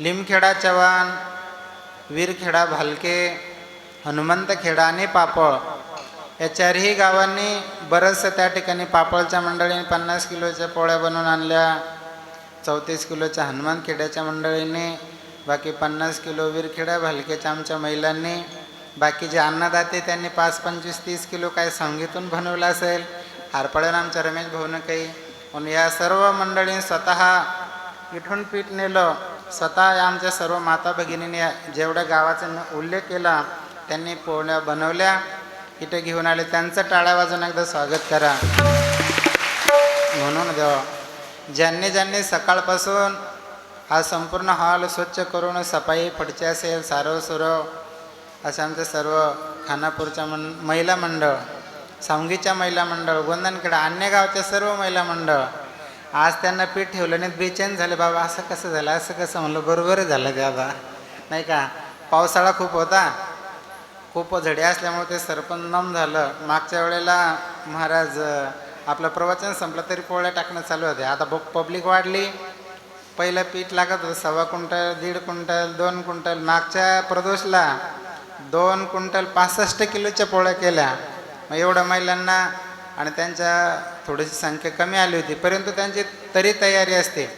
लिमखेडा चव्हाण वीरखेडा भालके हनुमंतखेडा आणि पापळ. या चारही गावांनी बरंचसं त्या ठिकाणी पापळच्या मंडळीने पन्नास किलोच्या पोळ्या बनवून आणल्या. चौतीस किलोच्या हनुमानखेड्याच्या मंडळीने बाकी पन्नास किलो वीरखेडा भालकेच्या आमच्या महिलांनी बाकी जे अन्नदाते त्यांनी पाच पंचवीस तीस किलो काय संगीतून बनवलं असेल हारपळ्यानं आमच्या रमेश भाऊनं काही पण या सर्व मंडळींनी स्वतः इथून पीठ नेलं. स्वतः या आमच्या सर्व माता भगिनीने जेवढ्या गावाचा मी उल्लेख केला त्यांनी पोळ्या बनवल्या. इथे घेऊन आले त्यांचं टाळ्या वाजून एकदा स्वागत करा. म्हणून देवा ज्यांनी ज्यांनी सकाळपासून हा संपूर्ण हॉल स्वच्छ करून सफाई फडचे असेल सारव सुरव असे आमचे सर्व खानापूरच्या मं महिला मंडळ सांगीच्या महिला मंडळ गोंधनखेडा अन्य गावच्या सर्व महिला मंडळ आज त्यांना पीठ ठेवलं नाही बेचैन झाले बाबा असं कसं झालं? असं कसं? म्हणलं बरोबर झालं ते नाही का? पावसाळा खूप होता. खूप झडे असल्यामुळे ते सरपण नम झालं. मागच्या वेळेला महाराज आपलं प्रवचन संपलं तरी पोळ्या टाकणं चालू होते आता ब पब्लिक वाढली. पहिलं पीठ लागत होतं सव्वा क्विंटल दीड क्विंटल दोन क्विंटल. मागच्या प्रदोषला दोन क्विंटल पासष्ट किलोच्या पोळ्या केल्या. मग एवढ्या महिलांना आणि त्यांच्या थोडीशी संख्या कमी आली होती परंतु त्यांची तरी तयारी असते.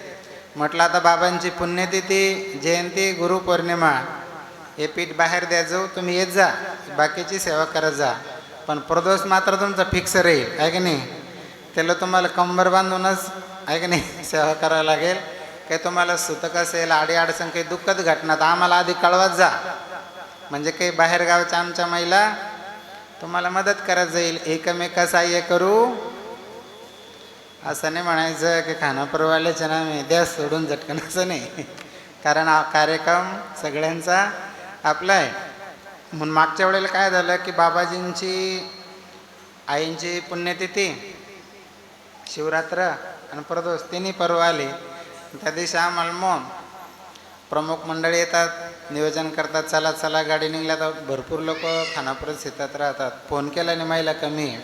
म्हटलं आता बाबांची पुण्यतिथी जयंती गुरुपौर्णिमा हे पीठ बाहेर द्या जाऊ तुम्ही येत जा बाकीची सेवा करत जा. पण प्रदोष मात्र तुमचा फिक्स राहील आहे की नाही? त्याला तुम्हाला कंबर बांधूनच आहे की नाही सेवा करावं लागेल. काही तुम्हाला सुतक असेल आडी अडचण काही दुःखद घटना तर आम्हाला आधी कळवत जा. म्हणजे काही बाहेरगावच्या आमच्या महिला तुम्हाला मदत करत जाईल. एकमेका सहाय्य करू. असं नाही म्हणायचं की खानापूरवाल्याच्या नामे द्या सोडून झटकन. असं नाही. कारण कार्यक्रम सगळ्यांचा आपला आहे. म्हणून मागच्या वेळेला काय झालं की बाबाजींची आईंची पुण्यतिथी शिवरात्र आणि प्रदोष तिन्ही पर्व आले त्या दिवशी आम्हाला मग प्रमुख मंडळी येतात. नियोजन करतात चला चला गाडी निघल्या तर भरपूर लोक खानापूरच येतात राहतात. फोन केल्याने महिला कमी आहे.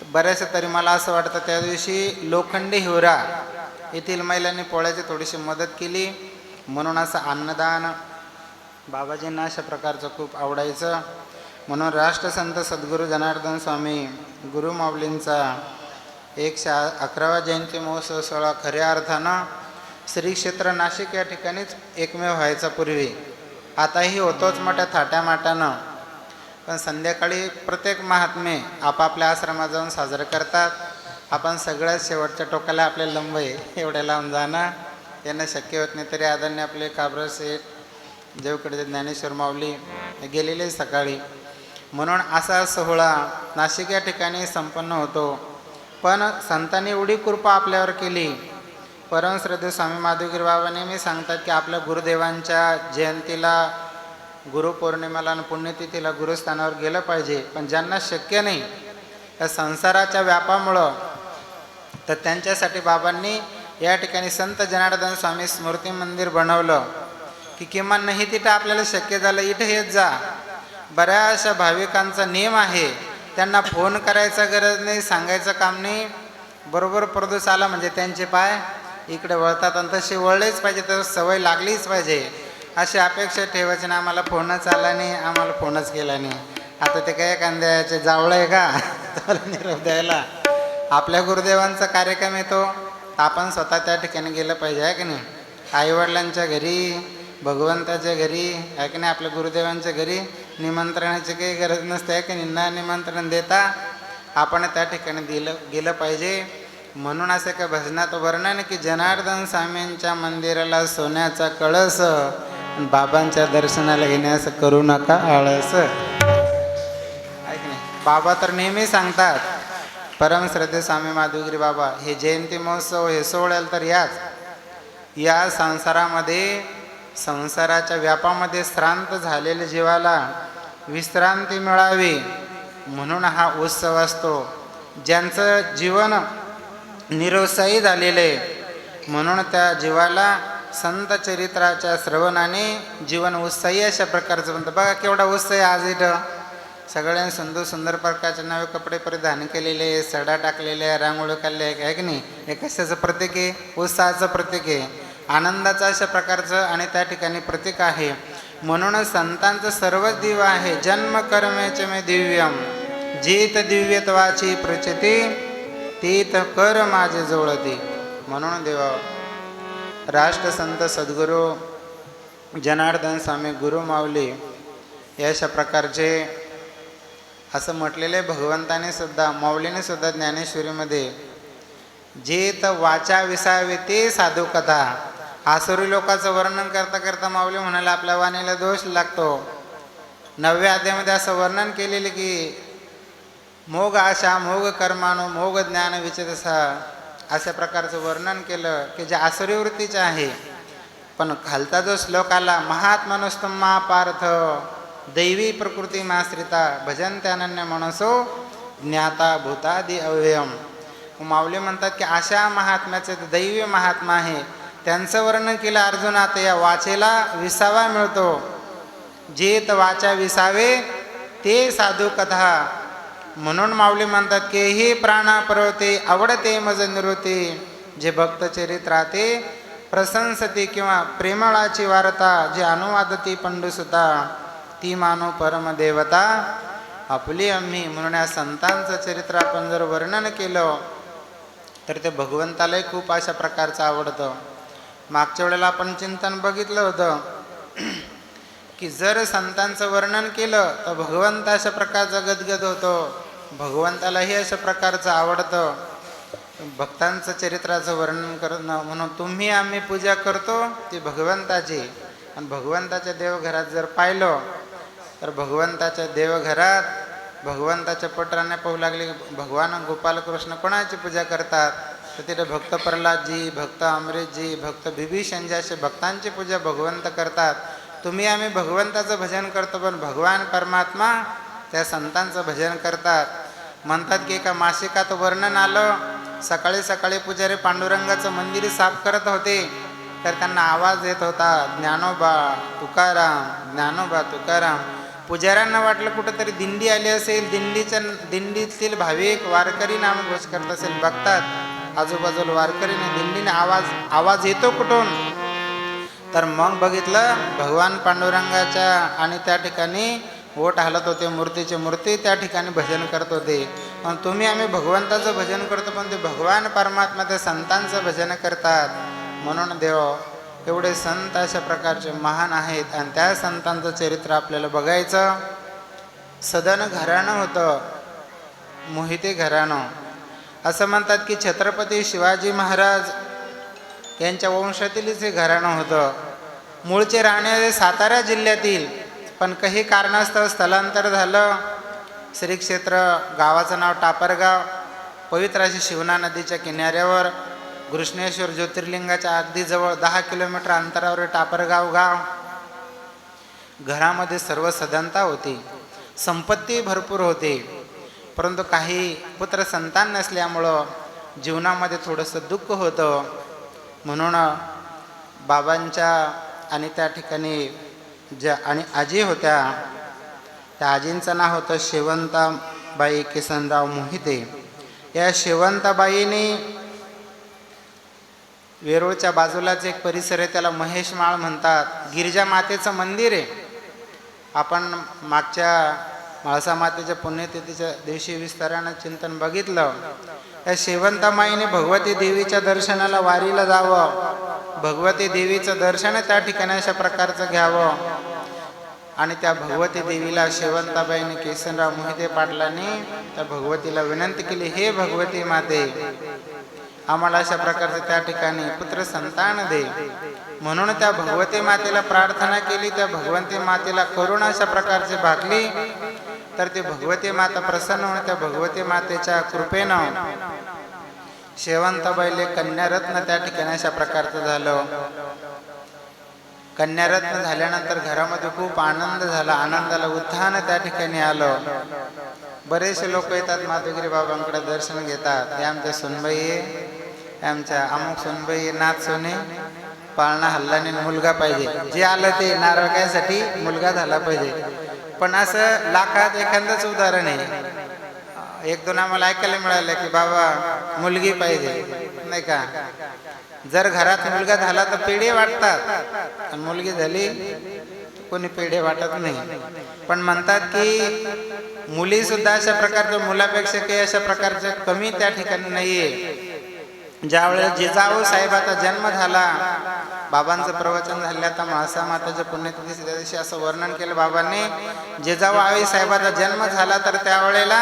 तर बऱ्याचशा तरी मला असं वाटतं त्या दिवशी लोखंडी हिवरा येथील महिलांनी पोळ्याची थोडीशी मदत केली. म्हणून असं अन्नदान बाबाजींना अशा प्रकारचं खूप आवडायचं. म्हणून राष्ट्रसंत सद्गुरू जनार्दन स्वामी गुरुमाऊलींचा एकशे अकरावा जयंती महोत्सव सोहळा खऱ्या अर्थानं श्री क्षेत्र नाशिक या ठिकाणीच एकमेव व्हायचा पूर्वी. आताही होतोच मोठ्या थाट्यामाटानं पण संध्याकाळी प्रत्येक महात्मे आपापल्या आश्रमात जाऊन साजरं करतात. आपण सगळ्यात शेवटच्या टोकाला आपले लंब आहे एवढ्या लांब जाणं. यांना शक्य होत नाही तरी आदरणीय आपले काब्र सेठ जेवकडे ज्ञानेश्वर माऊली गेलेले सकाळी. म्हणून असा सोहळा नाशिक या ठिकाणी संपन्न होतो. पण संतांनी एवढी कृपा आपल्यावर केली परमश्रद्धे स्वामी माधवगिरी बाबा नेहमी सांगतात की आपल्या गुरुदेवांच्या जयंतीला गुरुपौर्णिमेला आणि पुण्यतिथीला गुरुस्थानावर गेलं पाहिजे. पण ज्यांना शक्य नाही या संसाराच्या व्यापामुळं तर त्यांच्यासाठी बाबांनी या ठिकाणी संत जनार्दन स्वामी स्मृती मंदिर बनवलं. की किमान नाही तिथं आपल्याला शक्य झालं इथं येत जा. बऱ्याचशा भाविकांचा नियम आहे. त्यांना फोन करायचा गरज नाही सांगायचं काम नाही. बरोबर परदूस आला म्हणजे त्यांचे पाय इकडे वळतात आणि तसे वळलेच पाहिजे तर सवय लागलीच पाहिजे. अशी अपेक्षा ठेवायची ना आम्हाला फोनच आला नाही आम्हाला फोनच केला नाही. आता ते काय कांद्याचे जावळं आहे का? त्याला निरोप द्यायला. आपल्या गुरुदेवांचा कार्यक्रम येतो आपण स्वतः त्या ठिकाणी गेलं पाहिजे आहे की नाही? आईवडिलांच्या घरी भगवंताच्या घरी आहे की नाही? आपल्या गुरुदेवांच्या घरी निमंत्रणाची काही गरज नसते आहे की नाही? निमंत्रण देता आपण त्या ठिकाणी दिलं गेलं पाहिजे. म्हणून असं का भजनात वर्णन की जनार्दन स्वामींच्या मंदिराला सोन्याचा कळस बाबांच्या दर्शनाला घेण्यास करू नका आळस. ऐक नाही बाबा तर नेहमी सांगतात परमश्रद्धे स्वामी माधुगिरी बाबा हे जयंती महोत्सव हे सोहळ्याला तर याच. या संसारामध्ये संसाराच्या व्यापामध्ये श्रांत झालेल्या जीवाला विश्रांती मिळावी म्हणून हा उत्सव असतो. ज्यांचं जीवन निरोत्साही झालेलं आहे. म्हणून त्या जीवाला संत चरित्राच्या श्रवणाने जीवन उत्साही अशा प्रकारचं म्हणतं बघा केवढा उत्साही आज इथं. सगळ्यांनी सुंदर सुंदर प्रकारचे नवे कपडे परिधान केलेले सडा टाकलेले रांगोळी काढले आहे. की नाही? हे कशाचं प्रतीक आहे? उत्साहाचं प्रतीक आहे. आनंदाचं अशा प्रकारचं आणि त्या ठिकाणी प्रतीक आहे. म्हणून संतांचं सर्वच दिव्य आहे. जन्म कर्मेचे मे दिव्यम. जीत दिव्यत्वाची प्रचिती. तीत कर माझे जोळती म्हणून देवा राष्ट्रसंत सद्गुरू जनार्दन स्वामी गुरु माऊली या अशा प्रकारचे असं म्हटलेलं आहे भगवंताने सुद्धा माऊलीने सुद्धा ज्ञानेश्वरीमध्ये जे तर वाचा विसावे ते साधू कथा. आसुरी लोकांचं वर्णन करता करता माऊली म्हणाला आपल्या वाणीला दोष लागतो. नवव्या अध्यायामध्ये असं वर्णन केलेले की मोग आशा मोग कर्मानो मोग ज्ञान विचेतसा अशा प्रकारचं वर्णन केलं की जे आसुरीवृत्तीचं आहे. पण खालता जो श्लोक आला महात्मनुस्तम्मा महापार्थ दैवी प्रकृती माश्रिता भजन त्यानन्य मनसो ज्ञाता भूतादी अव्ययम. माऊली म्हणतात की अशा महात्म्याचे ते दैवी महात्मा आहे. त्यांचं वर्णन केलं अर्जुनात या वाचेला विसावा मिळतो. जेत वाचा विसावे ते साधू कथा म्हणून माऊली म्हणतात की ही प्राणा परवते आवडते मज निरवते जे भक्त राहते प्रशंसते किंवा प्रेमळाची वार्ता जे अनुवादती पंडुसुता ती मानो परमदेवता आपली आम्ही म्हणून या संतांचं चरित्र आपण जर वर्णन केलं तर ते भगवंतालाही खूप अशा प्रकारचं आवडतं. मागच्या वेळेला आपण चिंतन बघितलं होतं की जर संतांचं वर्णन केलं तर भगवंत अशा प्रकारचा गदगद होतो. भगवंतालाही अशा प्रकारचं आवडतं. भक्तांचं चरित्राचं वर्णन करणं म्हणून तुम्ही आम्ही पूजा करतो ती भगवंताची. आणि भगवंताच्या देवघरात जर पाहिलं तर भगवंताच्या देवघरात भगवंताच्या पटराने पाहू लागले भगवान गोपालकृष्ण कोणाची पूजा करतात? तर तिथे भक्त प्रल्हादजी भक्त अमृतजी भक्त बिभीषणजी असे भक्तांची पूजा भगवंत करतात. तुम्ही आम्ही भगवंताचं भजन करतो पण भगवान परमात्मा त्या संतांचं भजन करतात. म्हणतात की एका मासिकात वर्णन आलं सकाळी सकाळी पुजारी पांडुरंगाचं मंदिर साफ करत होते. तर त्यांना आवाज येत होता ज्ञानोबा तुकाराम ज्ञानोबा तुकाराम. पुजाऱ्यांना वाटलं कुठंतरी दिंडी आली असेल दिंडीच्या दिंडीतील भाविक वारकरी नामघोष करत असेल. बघतात आजूबाजूला वारकरीने दिंडीने आवाज आवाज येतो कुठून? तर मग बघितलं भगवान पांडुरंगाच्या आणि त्या ठिकाणी ओट हालत होते मूर्तीचे मूर्ती त्या ठिकाणी भजन करत होते. पण तुम्ही आम्ही भगवंताचं भजन करतो पण ते भगवान परमात्मा ते संतांचं भजन करतात. म्हणून देव एवढे संत अशा प्रकारचे महान आहेत. आणि त्या संतांचं चरित्र आपल्याला बघायचं. सदन घराणं होतं मोहिते घराणं. असं म्हणतात की छत्रपती शिवाजी महाराज यांच्या वंशातीलच हे घराणं होतं. मूळचे राहणारे सातारा जिल्ह्यातील पण काही कारणास्तव स्थलांतर झालं. श्री क्षेत्र गावाचं नाव टापरगाव पवित्र अशी शिवना नदीच्या किनाऱ्यावर घृष्णेश्वर ज्योतिर्लिंगाच्या अगदी जवळ दहा किलोमीटर अंतरावर टापरगाव गाव. घरामध्ये सर्व सदनता होती संपत्ती भरपूर होती परंतु काही पुत्र संतान नसल्यामुळं जीवनामध्ये थोडंसं दुःख होतं. म्हणून बाबांच्या आणि त्या ठिकाणी ज्या आणि आजी होत्या त्या आजींचं नाव होतं शेवंताबाई किसनराव मोहिते. या शेवंताबाईने वेरूळच्या बाजूलाच एक परिसर आहे त्याला महेश माळ म्हणतात. गिरिजा मातेचं मंदिर आहे. आपण मागच्या म्हाळसा मातेच्या पुण्यतिथीच्या दिवशी विस्तारानं चिंतन बघितलं. त्या शेवंतामाईने भगवती देवीच्या दर्शनाला वारीला जावं. भगवती देवीचं दर्शन त्या ठिकाणी अशा प्रकारचं घ्यावं. आणि त्या भगवती देवीला शेवंताबाईने केसनराव मोहिते पाटलांनी त्या भगवतीला विनंती केली हे भगवती माते आम्हाला अशा प्रकारचं त्या ठिकाणी पुत्र संतान दे. म्हणून त्या भगवती मातेला प्रार्थना केली त्या भगवती मातेला करुण अशा प्रकारची भागली. तर ती भगवती माता प्रसन्न होऊन त्या भगवती मातेच्या कृपेनं शेवंताबाईले कन्यारत्न त्या ठिकाणी अशा प्रकारचं झालं. कन्यारत्न झाल्यानंतर घरामध्ये खूप आनंद झाला आनंदाला उत्थान त्या ठिकाणी आलं. बरेचसे लोक येतात माधुगिरी बाबांकडे दर्शन घेतात. हे आमच्या सुनबाई आमच्या अमुक सुनबाई नाथ सोने. पाळणा हल्लाने मुलगा पाहिजे. जे आलं ते नारळ मुलगा झाला पाहिजे. पण असं लाखात एखादंच उदाहरण आहे. एक दोन आम्हाला ऐकायला मिळालं की बाबा मुलगी पाहिजे नाही का? जर घरात मुलगा झाला तर पेढे वाटतात. आणि मुलगी झाली कोणी पेढे वाटत नाही. पण म्हणतात की मुली सुद्धा अशा प्रकारच्या मुलापेक्षा काही अशा प्रकारच्या कमी त्या ठिकाणी नाहीये. ज्यावेळेस जिजाऊ साहेबाचा जन्म झाला बाबांचं प्रवचन झालं आता म्हाळसा माताच्या पुण्यतिथी त्या दिवशी असं वर्णन केलं बाबांनी. जिजाऊ आई साहेबाचा जन्म झाला तर त्यावेळेला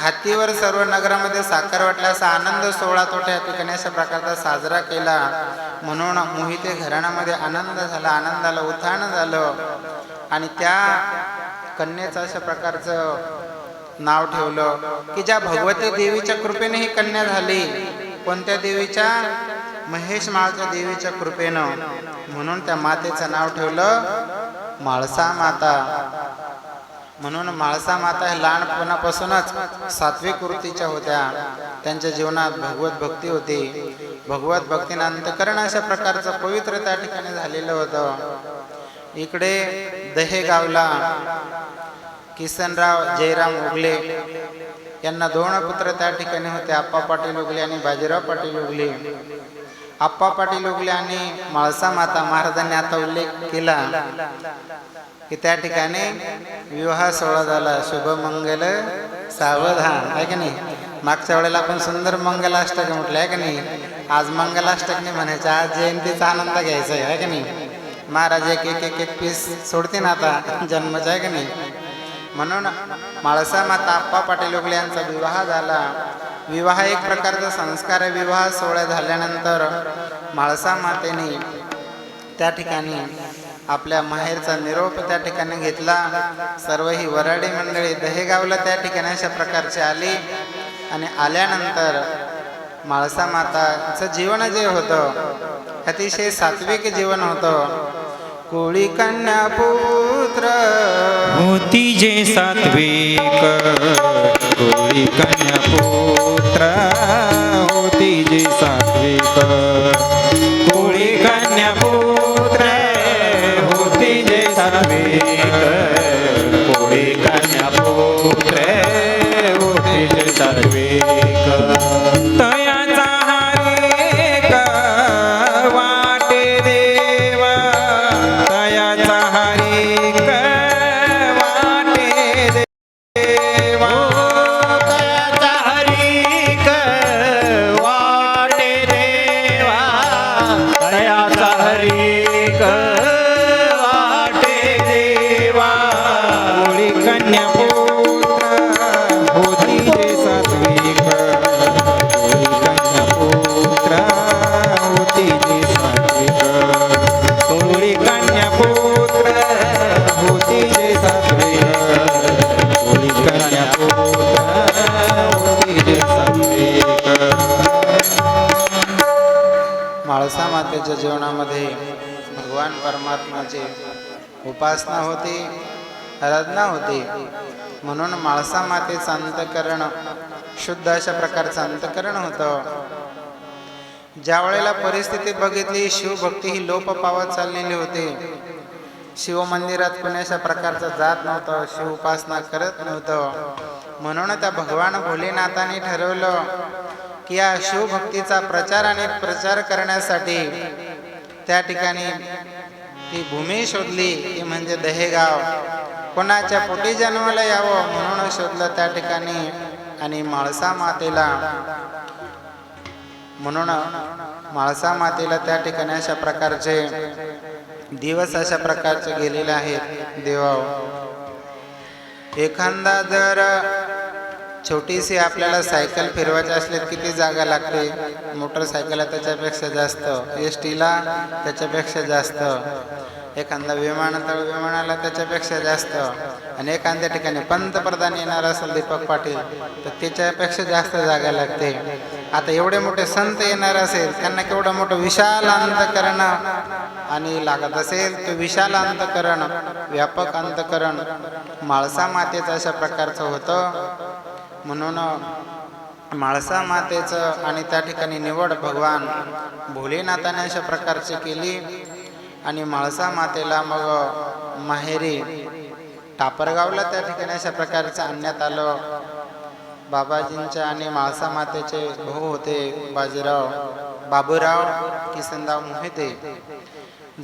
हातीवर सर्व नगरामध्ये साखर वाटल्याचा असा आनंद सोहळा तोट्या ठिकाणी अशा प्रकारचा साजरा केला. म्हणून मोहिते घराण्यामध्ये आनंद झाला आनंदाला उत्थान झालं. आणि त्या कन्येचं अशा प्रकारचं नाव ठेवलं की ज्या भगवती देवीच्या कृपेने ही कन्या झाली. कोणत्या देवीच्या? महेश माळच्या देवीच्या कृपेनं. म्हणून त्या मातेचं नाव ठेवलं माळसा माता. म्हणून म्हाळसा माता हे लहानपणापासूनच सात्विक वृत्तीच्या होत्या. त्यांच्या जीवनात भगवत भक्ती होती. भगवत भक्तीनं अंतकरण अशा प्रकारचं पवित्र त्या ठिकाणी झालेलं होतं. इकडे दहेगावला किसनराव जयराम उगले यांना दोन पुत्र त्या ठिकाणी होते. आप्पा पाटील उगले आणि बाजीराव पाटील उगले. आप्पा पाटील उगले आणि म्हाळसा माता महाराजांनी आता उल्लेख केला. की त्या ठिकाणी विवाह सोहळा झाला. शुभमंगल सावधान. आहे की नाही? मागच्या वेळेला आपण सुंदर मंगलाष्टक म्हटलं आहे की नाही? आज मंगलाष्टक नाही म्हणायचं आज जयंतीचा आनंद घ्यायचा आहे की नाही? महाराज एक एक एक एक पीस सोडते ना आता जन्मच आहे की नाही? म्हणून माळसा माता आप्पा पाटील उगले यांचा विवाह झाला. विवाह एक प्रकारचा संस्कार आहे. विवाह सोहळा झाल्यानंतर माळसा मातेने त्या ठिकाणी आपल्या माहेरचा निरोप त्या ठिकाणी घेतला. सर्व ही वराडी मंडळी दहेगावला त्या ठिकाणी अशा प्रकारची आली. आणि आल्यानंतर माळसा माताचं जीवन जे होतं अतिशय सात्विक जीवन होतं. कोळी कन्या पुत्र. होती जे सात्विक कोळी कन्या पुत्र. होती जे सात्विक. माळसा जीवनामध्ये भगवान परमात्माची उपासना होती आराधना होती. म्हणून माळसा मातेचं अंतकरण शुद्ध अशा प्रकारचं अंतकरण होतं. ज्या वेळेला परिस्थिती बघितली शिवभक्ती ही लोप पावत चाललेली होती. शिवमंदिरात कुणी अशा प्रकारचं जात नव्हतं शिव उपासना करत नव्हतं. म्हणून त्या भगवान भोलेनाथाने ठरवलं या शिवभक्तीचा प्रचार आणि प्रचार करण्यासाठी त्या ठिकाणी ती भूमी शोधली ती म्हणजे दहेगाव. कोणाच्या पोटी जन्माला यावं म्हणून शोधलं त्या ठिकाणी आणि माळसा मातेला. म्हणून माळसा मातेला त्या ठिकाणी अशा प्रकारचे दिवस अशा प्रकारचे गेलेले आहेत. देवा एखादा जर छोटीशी आपल्याला सायकल फिरवायची असली किती जागा लागते? मोटरसायकलला त्याच्यापेक्षा जास्त. एस टीला त्याच्यापेक्षा जास्त. एखादा विमानतळ विमानाला त्याच्यापेक्षा जास्त. आणि एखाद्या ठिकाणी पंतप्रधान येणार असेल दीपक पाटील तर त्याच्यापेक्षा जास्त जागा लागते. आता एवढे मोठे संत येणार असेल त्यांना केवढं मोठं विशाल अंतकरण आणि लागत असेल तर विशाल अंतकरण व्यापक अंतकरण माळसा मातेचं अशा प्रकारचं होतं. म्हणून माळसा मातेचं आणि त्या ठिकाणी निवड भगवान भोलेनाथाने अशा प्रकारची केली. आणि माळसा मातेला मग माहेरी टापरगावला त्या ठिकाणी अशा प्रकारचं आणण्यात आलं. बाबाजींच्या आणि माळसा मातेचे भाऊ होते बाजीराव बाबूराव किसनराव मोहिते.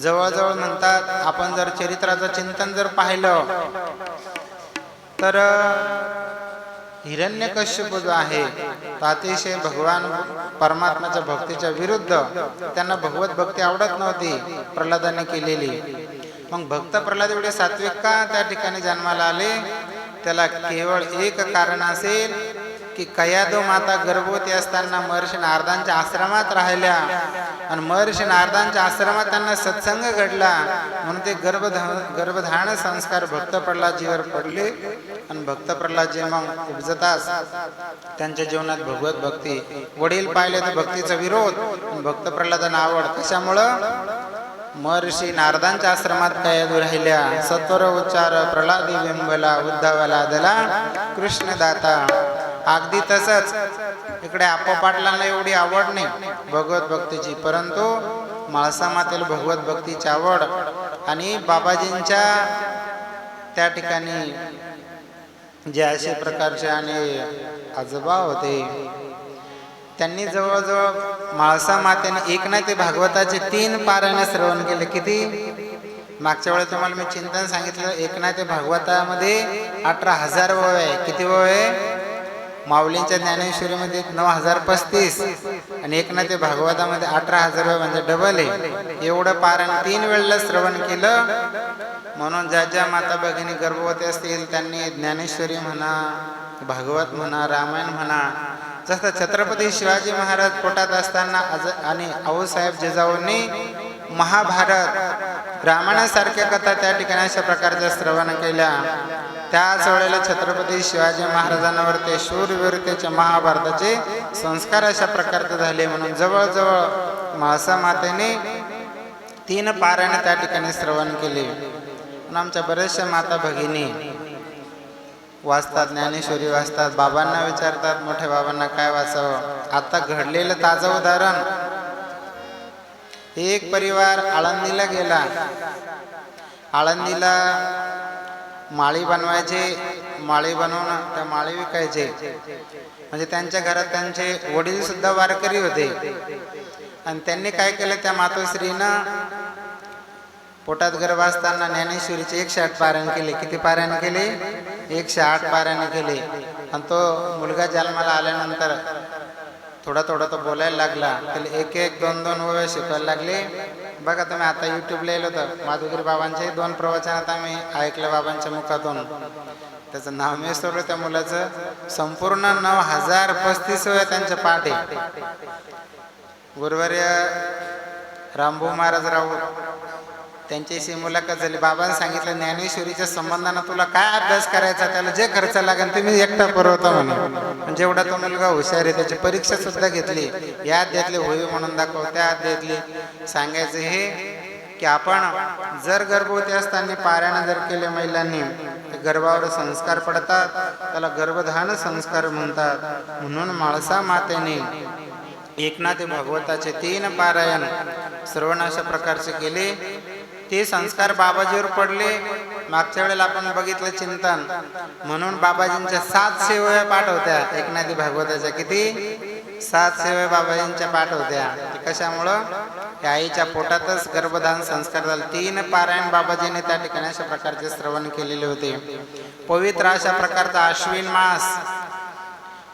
जवळजवळ म्हणतात आपण जर चरित्राचं चिंतन जर पाहिलं तर हिरण्यकश्यप जो आहे. तो अतिशय भगवान परमात्माच्या भक्तीच्या विरुद्ध त्यांना भगवत भक्ती आवडत नव्हती प्रल्हादाने केलेली. मग भक्त प्रल्हाद एवढे सात्विक का त्या ठिकाणी जन्माला आले? त्याला केवळ एक कारण असेल की कयादो माता गर्भवती असताना महर्षी नारदांच्या आश्रमात राहिल्या. आणि महर्षी नारदांच्या आश्रमात त्यांना सत्संग घडला. म्हणून ते गर्भधा गर्भधारण संस्कार भक्त प्रल्हादजीवर पडले. आणि भक्त प्रल्हादजी मग उपजतास त्यांच्या जीवनात भगवत भक्ती. वडील पाहिले तर भक्तीचा विरोध भक्त प्रल्हादांना आवड. कशामुळं? महर्षी नारदांच्या आश्रमात कयादू राहिल्या. सत्वर उच्चार प्रल्हादी बिंबला उद्धवाला दला कृष्णदाता अगदी तसंच. इकडे आप्पा पाटलांना एवढी आवड नाही भगवत भक्तीची. परंतु माळसामातील भगवत भक्तीची आवड आणि बाबाजींच्या त्या ठिकाणी जे असे प्रकारचे आणि आजोबा होते त्यांनी जवळजवळ माळसा मातेने एक नाही ते भागवताचे तीन पारायण श्रवण केले. किती? मागच्या वेळेस तुम्हाला मी चिंतन सांगितलं एक नाही ते भागवतामध्ये अठरा हजार वय आहे. किती वय आहे? माऊलींच्या ज्ञानेश्वरीमध्ये नऊ हजार पस्तीस आणि एकनाथ भागवतामध्ये अठरा हजार रुपये म्हणजे डबल आहे. एवढं पारण तीन वेळेला श्रवण केलं. म्हणून ज्या ज्या माता भगिनी गर्भवती असतील त्यांनी ज्ञानेश्वरी म्हणा भागवत म्हणा रामायण म्हणा जसं छत्रपती शिवाजी महाराज पोटात असताना आज आणि आऊसाहेब जिजाऊंनी महाभारत रामायणासारख्या कथा त्या ठिकाणी अशा प्रकारच्या श्रवण केल्या. त्याच वेळेला छत्रपती शिवाजी महाराजांवर ते शूरवीरतेचे महाभारताचे संस्कार अशा प्रकारचे झाले म्हणून जवळजवळ म्हाळसा मातेने तीन पारायण त्या ठिकाणी श्रवण केले. आमच्या बऱ्याचशा माता भगिनी वाचतात ज्ञानेश्वरी वाचतात बाबांना विचारतात मोठ्या बाबांना काय वाचावं? आता घडलेलं ताजं उदाहरण एक परिवार आळंदीला गेला. आळंदीला माळी बनवायचे. माळी बनवून त्या माळी विकायचे. म्हणजे त्यांच्या घरात त्यांचे वडील सुद्धा वारकरी होते. आणि त्यांनी काय केलं त्या मातोश्रीनं पोटात गर्भ असताना ज्ञानेश्वरीचे एकशे आठ पारायण केले. किती पारायण केले? एकशे आठ पारायण केले. आणि तो मुलगा जन्माला आल्यानंतर थोडा थोडा तो बोलायला लागला. त्याला एक एक दोन दोन ओव्या शिकवायला लागले. बघा तुम्ही आता युट्यूबला येलो तर माधुगिरी बाबांचे दोन प्रवचनात आम्ही ऐकलं बाबांच्या मुखातून. त्याचं नाव मी सोडलं त्या मुलाचं. संपूर्ण नऊ हजार पस्तीस वय त्यांच्या पाठ. आहे गुरुवर्य रामभाऊ महाराज राऊत. त्यांच्याशी मुलाखत झाली. बाबांनी सांगितलं ज्ञानेश्वरीच्या संबंधानं तुला काय अभ्यास करायचा त्याला जे खर्च लागेल ते मी एकटा पुरवतो म्हणून. जेवढा तो मुलगा हुशार आहे त्याची परीक्षा सुद्धा घेतली. या अध्यातली होई म्हणून दाखव त्या अध्यातली सांगायचं हे की आपण जर गर्भवती असताना पारायण जर केले महिलांनी तर गर्भावर संस्कार पडतात त्याला गर्भधान संस्कार म्हणतात. म्हणून माळसा मातेने एकनाथ भगवताचे तीन पारायण श्रवण अशा प्रकारचे केले. ते संस्कार बाबाजीवर पडले. मागच्या वेळेला आपण बघितलं चिंतन. म्हणून बाबाजींच्या सात सेवया पाठ होत्या एकनाथी भागवताच्या किती? सात सेवया बाबाजींच्या पाठ होत्या कशामुळं? त्या आईच्या पोटातच गर्भधान संस्कार झाले. तीन पारायण बाबाजीने त्या ठिकाणी अशा प्रकारचे श्रवण केलेले होते. पवित्र अशा प्रकारचा अश्विन मास.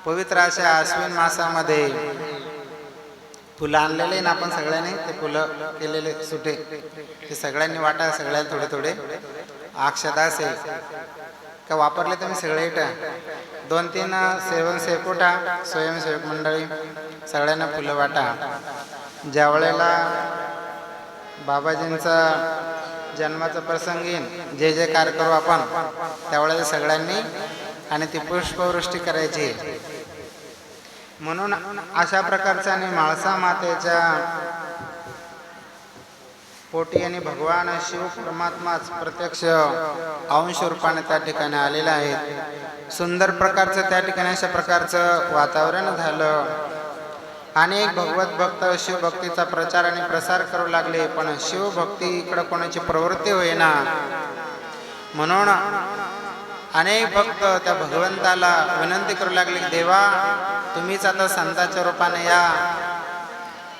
पवित्र अशा अश्विन मासामध्ये फुलं आणलेले ना आपण सगळ्यांनी ते फुलं केलेले सुटे. ते सगळ्यांनी वाटा सगळ्यांना थोडे थोडे. अक्षदा असेल का वापरले तुम्ही सगळे इटा? दोन तीन सेवन सेवकोटा स्वयंसेवक मंडळी सगळ्यांना फुलं वाटा. ज्या वेळेला बाबाजींचा जन्माचा प्रसंग येईन जे जे कार्य करू आपण त्यावेळेला सगळ्यांनी आणि ती पुष्पवृष्टी करायची. म्हणून अशा प्रकारच्या आणि माळसा मातेच्या पोटी आणि भगवान शिव परमात्माच प्रत्यक्ष अंश रूपाने त्या ठिकाणी आलेला आहे सुंदर प्रकारचं त्या ठिकाणी अशा प्रकारचं वातावरण झालं. अनेक भगवत भक्त शिवभक्तीचा प्रचार आणि प्रसार करू लागले पण शिवभक्ती इकडं कोणाची प्रवृत्ती होईना. म्हणून अनेक भक्त त्या भगवंताला विनंती करू लागले की देवा तुम्हीच आता संताच्या रूपाने या.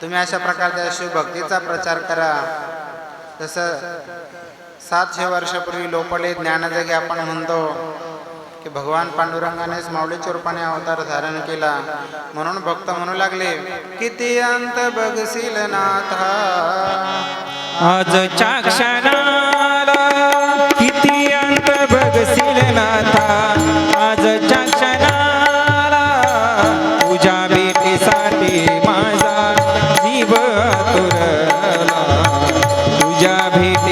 तुम्ही अशा प्रकारच्या शिवभक्तीचा प्रचार करा. जसं सातशे वर्षापूर्वी लोपले ज्ञानजगी आपण म्हणतो की भगवान पांडुरंगानेच माऊलीच्या रूपाने अवतार धारण केला. म्हणून भक्त म्हणू लागले किती अंत बघशील नाथा. आज क्षणाला बघशील नाथा आजच्या क्षणाला तुझ्या भेटीसाठी माझा जीव आतुरला तुझ्या भेटी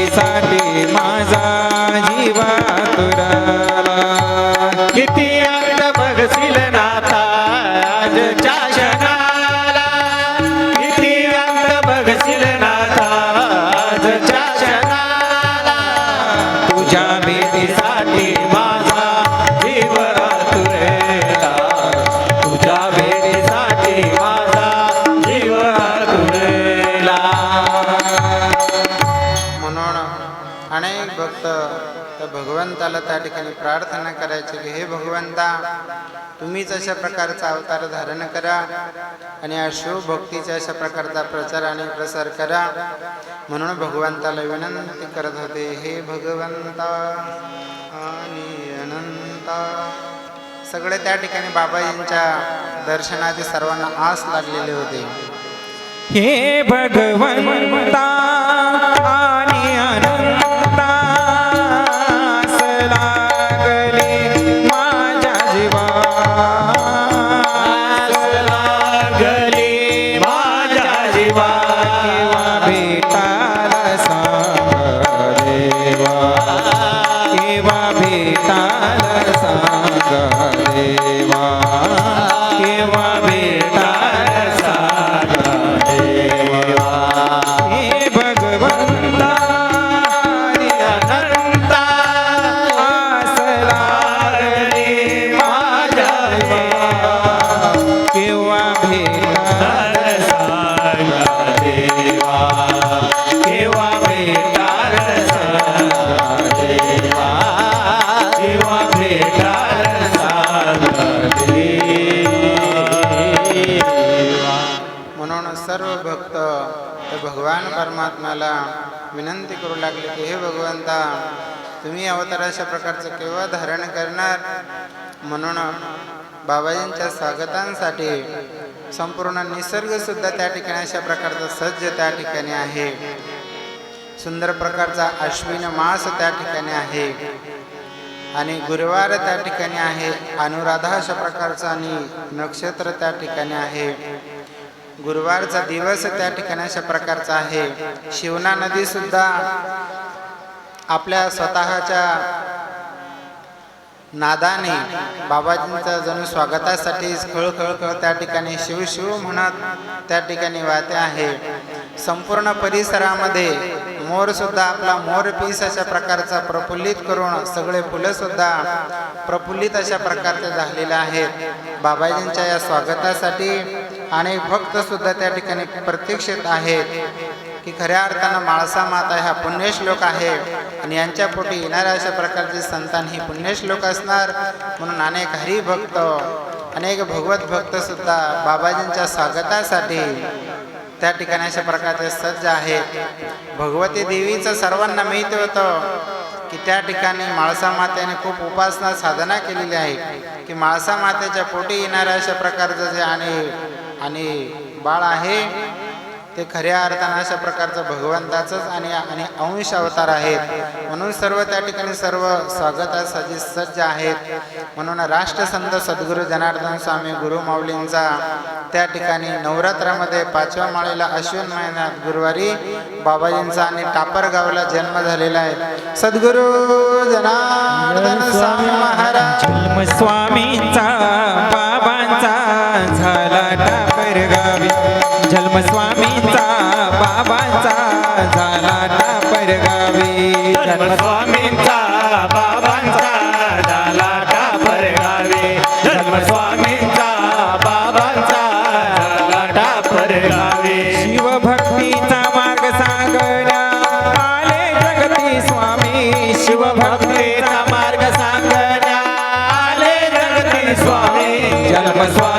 ठिकाणी प्रार्थना करायची की हे भगवंता तुम्हीच अशा प्रकारचा अवतार धारण करा आणि या शिवभक्तीच्या अशा प्रकारचा प्रचार आणि प्रसार करा. म्हणून भगवंताला विनंती करत होते हे भगवंता आणि अनंता. सगळे त्या ठिकाणी बाबाजींच्या दर्शनाचे सर्वांना आस लागलेले होते. हे भगवंता भगवान परमात्म्याला विनंती करू लागले की हे भगवंता तुम्ही अवतार अशा प्रकारचं केव्हा धारण करणार? म्हणून बाबाजींच्या स्वागतांसाठी संपूर्ण निसर्ग सुद्धा त्या ठिकाणी अशा प्रकारचा सज्ज त्या ठिकाणी आहे. सुंदर प्रकारचा अश्विन मास त्या ठिकाणी आहे. आणि गुरुवार त्या ठिकाणी आहे. अनुराधा अशा प्रकारचं आणि नक्षत्र त्या ठिकाणी आहे. गुरुवारचा दिवस त्या ठिकाणी अशा प्रकारचा आहे. शिवना नदी सुद्धा आपल्या स्वतःच्या नादाने बाबाजींचा जणू स्वागतासाठी खळ खळ त्या ठिकाणी शिव शिव म्हणत त्या ठिकाणी वाहते आहे. संपूर्ण परिसरामध्ये मोर सुद्धा आपला मोर पीस अशा प्रकारचा प्रफुल्लित करून सगळे फुलं सुद्धा प्रफुल्लित अशा प्रकारचे झालेले आहेत. बाबाजींच्या या स्वागतासाठी अनेक भक्त सुद्धा त्या ठिकाणी प्रतीक्षित आहेत की खऱ्या अर्थानं माळसा माता ह्या पुण्यश्लोक आहे आणि यांच्या पोटी येणाऱ्या अशा प्रकारचे संतान ही पुण्यश्लोक असणार म्हणून अनेक हरिभक्त अनेक भगवत भक्त सुद्धा बाबाजींच्या स्वागतासाठी त्या ठिकाणी अशा प्रकारचे सज्ज आहेत. भगवती देवीचं सर्वांना माहिती होतं की त्या ठिकाणी माळसा मातेने खूप उपासना साधना केलेली आहे की माळसा मातेच्या पोटी येणाऱ्या अशा प्रकारचं जे आणि आणि बाळ आहे ते खऱ्या अर्थानं अशा प्रकारचं भगवंताचंच आणि आणि अंश अवतार आहेत. म्हणून सर्व त्या ठिकाणी सर्व स्वागतासाठी सज्ज आहेत. म्हणून राष्ट्रसंत सद्गुरू जनार्दन स्वामी गुरु माऊलींचा त्या ठिकाणी नवरात्रामध्ये पाचव्या माळेला अश्विन महिन्यात गुरुवारी बाबाजींचा आणि टापरगावला जन्म झालेला आहे. सद्गुरू जनार्दन स्वामी महाराज. स्वामींचा धर्मस्वामीचा परगावी धर्मस्वामींचा बाबांचा झाला ना परगावी धर्मस्वामींचा बाबांचा शिवभक्तीचा मार्ग जगती स्वामी. मार्ग जगती स्वामी.